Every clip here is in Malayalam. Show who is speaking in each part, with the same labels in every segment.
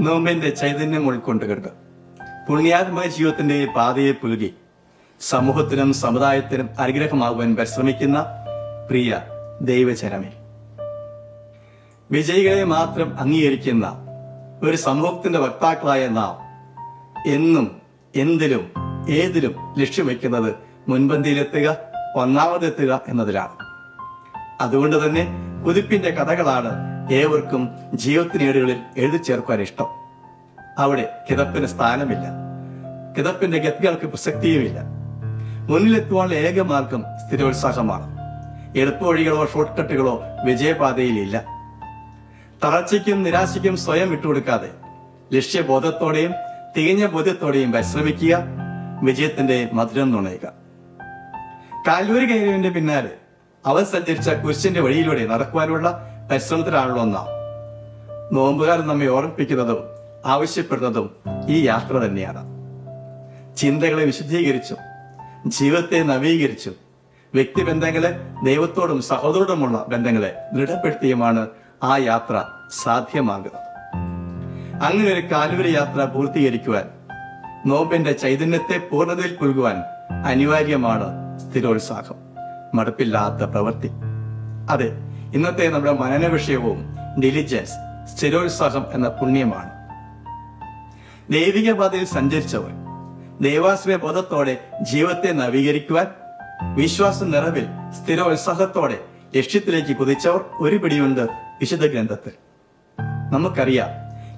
Speaker 1: നോമ്പിന്റെ ചൈതന്യം ഉൾക്കൊണ്ടുകൊണ്ട് പുണ്യാത്മക ജീവിതത്തിന്റെ പാതയെ പുലുകി. സമൂഹത്തിനും സമുദായത്തിനും അനുഗ്രഹമാകുവാൻ പരിശ്രമിക്കുന്ന പ്രിയ ദൈവചരമേ. വിജയികളെ മാത്രം അംഗീകരിക്കുന്ന ഒരു സമൂഹത്തിന്റെ വക്താക്കളായ നാം എന്നും എന്തിലും ഏതിലും ലക്ഷ്യം വയ്ക്കുന്നത് മുൻപന്തിയിലെത്തുക ഒന്നാമതെത്തുക എന്നതിലാണ്. അതുകൊണ്ട് തന്നെ കുതിപ്പിന്റെ കഥകളാണ് ഏവർക്കും ജീവിതത്തിനേടുകളിൽ എഴുതി ചേർക്കാൻ ഇഷ്ടം. അവിടെ കിതപ്പിന് സ്ഥാനമില്ല. കിതപ്പിന്റെ ഗതികൾക്ക് പ്രസക്തിയുമില്ല. മുന്നിലെത്തുവാനുള്ള ഏക മാർഗം സ്ഥിരോത്സാഹമാണ്. എളുപ്പവഴികളോ ഷോർട്ട് കട്ടുകളോ വിജയപാതയിലില്ല. തളർച്ചയ്ക്കും നിരാശയ്ക്കും സ്വയം വിട്ടുകൊടുക്കാതെ ലക്ഷ്യബോധത്തോടെയും തികഞ്ഞ ബോധ്യത്തോടെയും പരിശ്രമിക്കുക വിജയത്തിന്റെ മധുരം നുണയുക. കാൽവരി കയറിയവന്റെ പിന്നാലെ അവൻ സഞ്ചരിച്ച കുരിശിന്റെ വഴിയിലൂടെ നടക്കുവാനുള്ള പരിശ്രമത്തിലാണല്ലോ നാം നോമ്പുകാരൻ നമ്മെ ഓർമ്മിപ്പിക്കുന്നതും ആവശ്യപ്പെടുന്നതും ഈ യാത്ര തന്നെയാണ്. ചിന്തകളെ വിശദീകരിച്ചും ജീവിതത്തെ നവീകരിച്ചും വ്യക്തിബന്ധങ്ങളെ ദൈവത്തോടും സഹോദരോടുമുള്ള ബന്ധങ്ങളെ ദൃഢപ്പെടുത്തിയുമാണ് ആ യാത്ര സാധ്യമാകുന്നത്. അങ്ങനെ ഒരു കാലുവരി യാത്ര പൂർത്തീകരിക്കുവാൻ നോമ്പിന്റെ ചൈതന്യത്തെ പൂർണതയിൽ പുൽകുവാൻ അനിവാര്യമാണ് സ്ഥിരോത്സാഹം മടുപ്പില്ലാത്ത പ്രവൃത്തി. അതെ ഇന്നത്തെ നമ്മുടെ മനന വിഷയവും ഡിലിജൻസ് സ്ഥിരോത്സാഹം എന്ന പുണ്യമാണ്. ദൈവിക പാതയിൽ സഞ്ചരിച്ചവർ ദൈവാശ്രയ ബോധത്തോടെ ജീവിതത്തെ നവീകരിക്കുവാൻ വിശ്വാസ നിറവിൽ സ്ഥിരോത്സാഹത്തോടെ ലക്ഷ്യത്തിലേക്ക് കുതിച്ചവർ ഒരു പിടിയുണ്ട് വിശുദ്ധ ഗ്രന്ഥത്തിൽ. നമുക്കറിയാം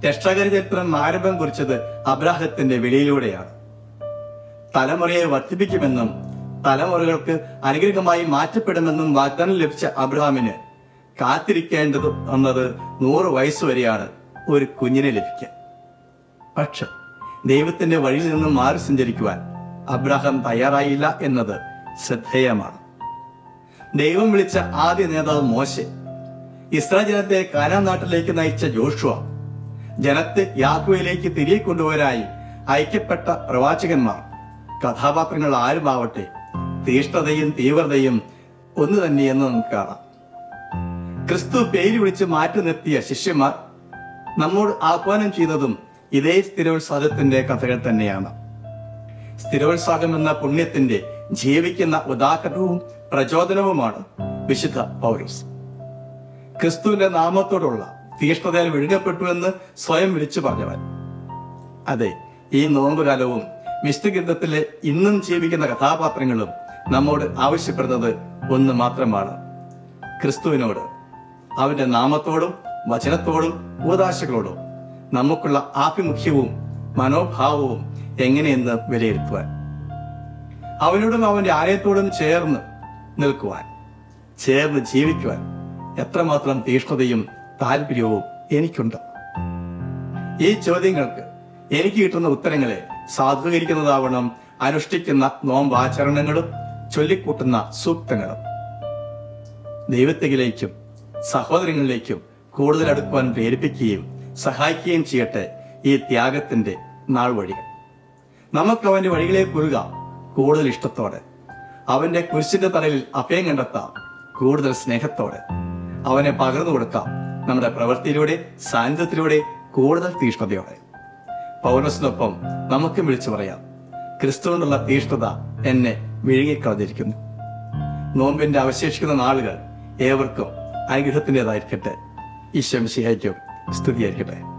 Speaker 1: രക്ഷാകര ചരിത്രം ആരംഭം കുറിച്ചത് അബ്രാഹത്തിന്റെ വിളിയിലൂടെയാണ്. തലമുറയെ വർദ്ധിപ്പിക്കുമെന്നും തലമുറകൾക്ക് അനുഗ്രഹമായി മാറ്റപ്പെടുമെന്നും വാഗ്ദാനം ലഭിച്ച അബ്രഹാമിന് കാത്തിരിക്കേണ്ടത് എന്നത് നൂറ് വയസ്സ് വരെയാണ് ഒരു കുഞ്ഞിനെ ലഭിക്കാൻ. പക്ഷെ ദൈവത്തിന്റെ വഴിയിൽ നിന്ന് മാറി സഞ്ചരിക്കുവാൻ അബ്രഹാം തയ്യാറായില്ല എന്നത് ശ്രദ്ധേയമാണ്. ദൈവം വിളിച്ച ആദ്യ നേതാവ് മോശെ ഇസ്രായേൽ ജനത്തെ കാനാൻ നാട്ടിലേക്ക് നയിച്ച ജോഷുവ ജനത്തെ യാക്കുവയിലേക്ക് തിരികെ കൊണ്ടുവരായി ഐക്യപ്പെട്ട പ്രവാചകന്മാർ കഥാപാത്രങ്ങൾ ആരുമാവട്ടെ തീഷ്ണതയും തീവ്രതയും ഒന്ന് തന്നെയെന്ന് നമുക്ക് കാണാം. ക്രിസ്തു പേര് വിളിച്ച് മാറ്റി നിർത്തിയ ശിഷ്യന്മാർ നമ്മോട് ആഹ്വാനം ചെയ്യുന്നതും ഇതേ സ്ഥിരോത്സാഹത്തിന്റെ കഥകൾ തന്നെയാണ്. സ്ഥിരോത്സാഹം എന്ന പുണ്യത്തിന്റെ ജീവിക്കുന്ന ഉദാഹരണവും പ്രചോദനവുമാണ് വിശുദ്ധ പൗരസ് ക്രിസ്തുവിന്റെ നാമത്തോടുള്ള തീഷ്ണതയിൽ വിഴുങ്ങപ്പെട്ടു എന്ന് സ്വയം വിളിച്ചു പറഞ്ഞവൻ. അതെ ഈ നോമ്പുകാലവും വിശുദ്ധഗ്രന്ഥത്തിലെ ഇന്നും ജീവിക്കുന്ന കഥാപാത്രങ്ങളും നമ്മോട് ആവശ്യപ്പെടുന്നത് ഒന്ന് മാത്രമാണ്. ക്രിസ്തുവിനോട് അവന്റെ നാമത്തോടും വചനത്തോടും ഉപദാശകളോടും നമുക്കുള്ള ആഭിമുഖ്യവും മനോഭാവവും എങ്ങനെയെന്ന് വിലയിരുത്തുവാൻ. അവനോടും അവന്റെ ആലയത്തോടും ചേർന്ന് നിൽക്കുവാൻ ചേർന്ന് ജീവിക്കുവാൻ എത്രമാത്രം തീഷ്ണതയും താല്പര്യവും എനിക്കുണ്ട്. ഈ ചോദ്യങ്ങൾക്ക് എനിക്ക് കിട്ടുന്ന ഉത്തരങ്ങളെ സാധൂകരിക്കുന്നതാവണം അനുഷ്ഠിക്കുന്ന നോമ്പാചരണങ്ങളും ചൊല്ലിക്കൂട്ടുന്ന സൂക്തങ്ങളും. ദൈവത്തിലേക്കും സഹോദരങ്ങളിലേക്കും കൂടുതൽ അടുക്കുവാൻ പ്രേരിപ്പിക്കുകയും സഹായിക്കുകയും ചെയ്യട്ടെ ഈ ത്യാഗത്തിന്റെ നാൾ വഴികൾ. നമുക്ക് അവന്റെ വഴികളെ കുറുക കൂടുതൽ ഇഷ്ടത്തോടെ. അവന്റെ കുരിശിന്റെ തലയിൽ അഭയം കണ്ടെത്താം കൂടുതൽ സ്നേഹത്തോടെ. അവനെ പകർന്നു കൊടുക്കാം നമ്മുടെ പ്രവൃത്തിയിലൂടെ സാന്നിധ്യത്തിലൂടെ കൂടുതൽ തീഷ്ണതയോടെ. പൗരസിനൊപ്പം നമുക്കും വിളിച്ചു പറയാം ക്രിസ്തുവിനുള്ള തീഷ്ണത എന്നെ വിഴുങ്ങിക്കളഞ്ഞിരിക്കുന്നു. നോമ്പിന്റെ അവശേഷിക്കുന്ന നാളുകൾ ഏവർക്കും അനുഗ്രഹത്തിന്റെതായിരിക്കട്ടെ ഈശ്വം സ്തുതിയായിരിക്കട്ടെ.